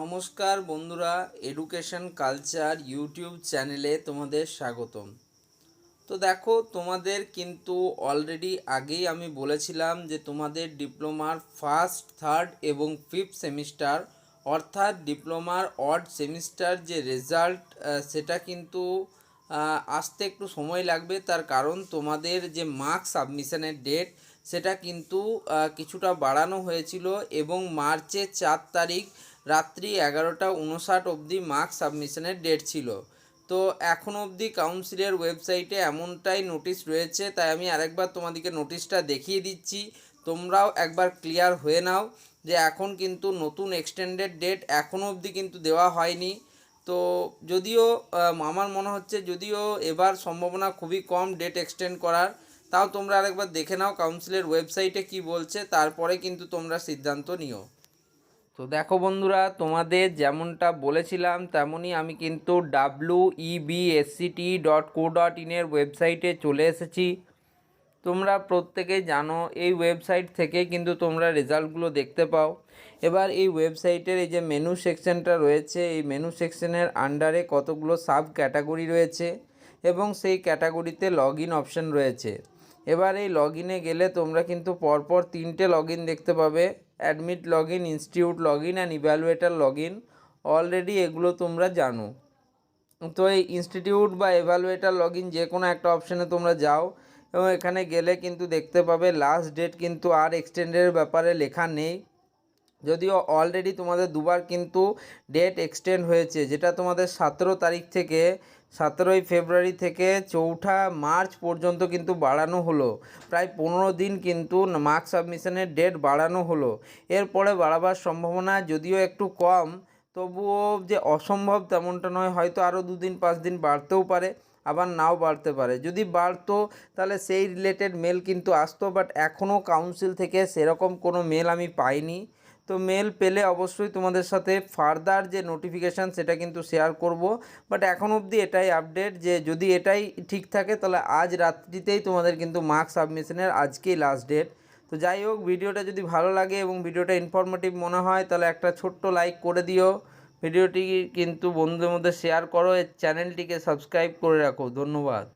নমস্কার বন্ধুরা education culture YouTube চ্যানেলে তোমাদের স্বাগতম। তো দেখো, তোমাদের কিন্তু অলরেডি আগেই আমি বলেছিলাম যে তোমাদের ডিপ্লোমার ফার্স্ট থার্ড এবং ফিফথ সেমিস্টার অর্থাৎ ডিপ্লোমার অড সেমিস্টার যে রেজাল্ট সেটা কিন্তু আসতে একটু সময় লাগবে। তার কারণ তোমাদের যে মার্কস সাবমিশনের ডেট সেটা কিন্তু কিছুটা বাড়ানো হয়েছিল এবং মার্চের চার তারিখ রাত্রি এগারোটা উনষাট অবধি মার্কস সাবমিশনের ডেট ছিল। তো এখন অবধি কাউন্সিলের ওয়েবসাইটে এমনটাই নোটিশ রয়েছে, তাই আমি আরেকবার তোমাদেরকে নোটিশটা দেখিয়ে দিচ্ছি। তোমরাও একবার ক্লিয়ার হয়ে নাও যে এখন কিন্তু নতুন এক্সটেন্ডেড ডেট এখনও অবধি কিন্তু দেওয়া হয়নি। তো যদিও আমার মনে হচ্ছে যদিও এবার সম্ভাবনা খুবই কম ডেট এক্সটেন্ড করার, তাও তোমরা আরেকবার দেখে নাও কাউন্সিলের ওয়েবসাইটে কি বলছে, তারপরে কিন্তু তোমরা সিদ্ধান্ত নিও। তো দেখো বন্ধুরা, তোমাদের যেমনটা বলেছিলাম, তেমনই আমি কিন্তু W EBSCT dot co dot ইনের ওয়েবসাইটে চলে এসেছি। তোমরা প্রত্যেকেই জানো, এই ওয়েবসাইট থেকে কিন্তু তোমরা রেজাল্টগুলো দেখতে পাও। এবার এই ওয়েবসাইটের এই যে মেনু সেকশনটা রয়েছে, এই মেনু সেকশনের আন্ডারে কতগুলো সাব ক্যাটাগরি রয়েছে এবং সেই ক্যাটাগরিতে লগ ইন অপশান রয়েছে। এবার এই লগ ইনে গেলে তোমরা কিন্তু পরপর তিনটে লগ দেখতে পাবে। Admit log in institute log in and evaluator log in already এগুলো তোমরা জানো। তো এই ইনস্টিটিউট বা এভালুয়েটার লগ ইন যে কোনো একটা অপশানে তোমরা যাও এবং এখানে গেলে কিন্তু দেখতে পাবে লাস্ট ডেট কিন্তু আর এক্সটেন্ডের ব্যাপারে লেখা নেই। যদিও অলরেডি তোমাদের দুবার কিন্তু ডেট এক্সটেন্ড হয়েছে, যেটা তোমাদের সতেরো তারিখ থেকে, সতেরোই ফেব্রুয়ারি থেকে চৌঠা মার্চ পর্যন্ত কিন্তু বাড়ানো হলো। প্রায় পনেরো দিন কিন্তু মার্কস সাবমিশনের ডেট বাড়ানো হলো। এরপরে বাড়াবার সম্ভাবনা যদিও একটু কম, তবুও যে অসম্ভব তেমনটা নয়, হয়তো আরও দুদিন, পাঁচ দিন বাড়তেও পারে, আবার নাও বাড়তে পারে। যদি বাড়তো, তাহলে সেই রিলেটেড মেল কিন্তু আসতো বাট এখনও কাউন্সিল থেকে সেরকম কোনো মেল আমি পাইনি। তো মেল পেলে অবশ্যই তোমাদের সাথে ফার্দার যে নোটিফিকেশান সেটা কিন্তু শেয়ার করব। বাট এখন অবধি এটাই আপডেট যে যদি এটাই ঠিক থাকে, তাহলে আজ রাত্রিতেই তোমাদের কিন্তু মার্কস সাবমিশনের আজকেই লাস্ট ডেট তো যাই হোক, ভিডিওটা যদি ভালো লাগে এবং ভিডিওটা ইনফরমেটিভ মনে হয়, তাহলে একটা ছোট্ট লাইক করে দিও। ভিডিওটি কিন্তু বন্ধুদের মধ্যে শেয়ার করো চ্যানেলটিকে সাবস্ক্রাইব করে রাখো। ধন্যবাদ।